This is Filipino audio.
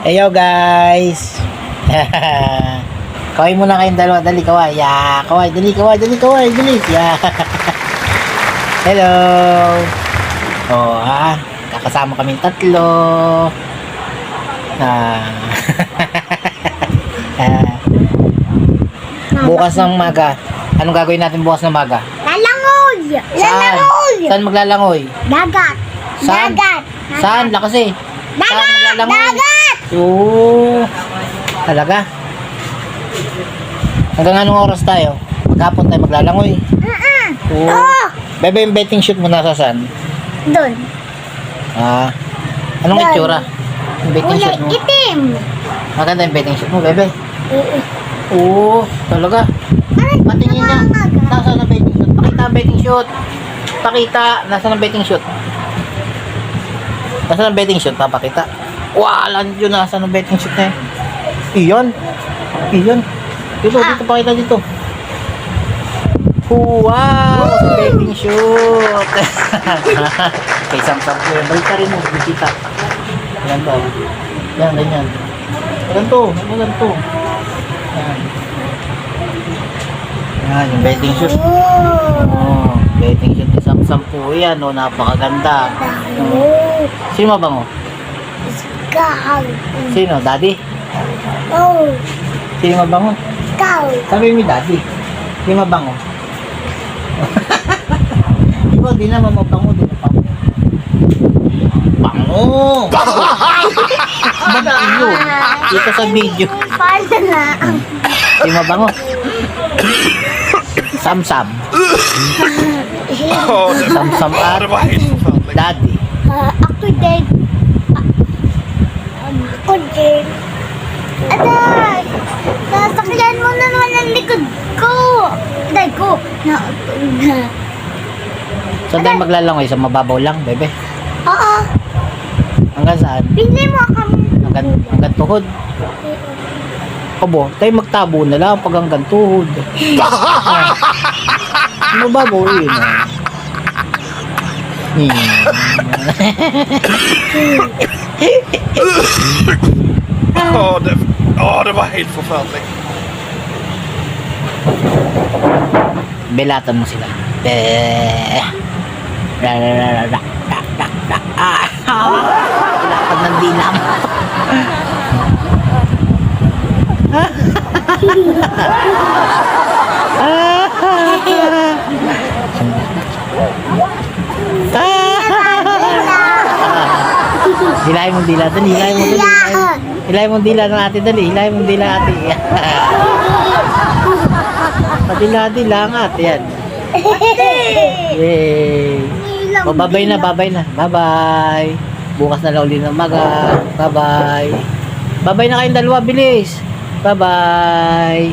Heyo guys! kaway muna kayong dalawa. Dali, kaway. Yeah, kaway. Dali, kaway. Dali, kaway. Dali. Yeah. Hello! Oh, ha? Kakasama kaming tatlo. Ah. Ah. bukas ng maga. Anong gagawin natin bukas ng maga? Lalangoy! Saan? Lalangoy! Saan maglalangoy? Dagat! Saan? Dagat! Saan? Lakas eh. Saan Dagat! maglalangoy? Dagat! Oo. Talaga? Hanggang anong oras tayo? Maghapon tayo maglalangoy. Mm-mm. Oo. Oh! Bebe, yung betting shoot mo nasa saan? Doon. Ah. Anong Yan. itsura? Yung betting Kulay shoot mo? itim. Maganda yung betting shoot mo, bebe. Oo. Oo, talaga. Ay, Patingin niya. Nasaan ang betting shoot? Pakita ang betting shoot. Pakita. Nasaan ang betting shoot? Nasaan ang betting shoot? Papakita. Wala yun. Nasaan ang betting shoot na yun? Iyon. Iyon. Dito, dito. Pakita dito. Wow! Betting shoot. Kay Samsung ko yun. Balik ka rin mo. Bikita. Yan to. Yan, ganyan. Ganito. Ganito. Yan. Yan, yung betting shoot. Oh. Betting shoot ni Samsung po yan. Oh, napakaganda. Oh. Sino mabango? Ikaw. Sino? Daddy? Oh. Sino mabango? Ikaw. Sabi mo daddy. Sino mabango? Ikaw, di naman mabango. Di mabango. Bango! Bango! Dito sa video. Paano na? Sino mabango? Samsam. Oh, Samsam at daddy. Ah, ako din. Ah, um, ako din. Aday! Nasakyan mo na naman ang likod ko. Aday ko. Na. Saan tayo maglalangoy? Sa mababaw lang, bebe. Oo. Hanggang saan? Bili mo kami. Hanggang, hanggang tuhod. Abo, tayo magtabo na lang pag hanggang tuhod. Ah. Mababaw yun. ah. Hmm. Ja, det, ja, det var helt förfärligt. Belatan mo sila. Be. La la la la la la la. Ah. Belatan ng dilam. Hilahin mong dila. Dali, hilahin mo dali. Hilaan. Hilahin mong dila ng ate. Dali, hilahin mong dila ate. Padila-dila ang ate yan. Yay! O, babay na, babay na. Bye-bye. Bukas na lang uli ng maga. Bye-bye. Bye-bye na kayong dalawa, bilis. Bye-bye.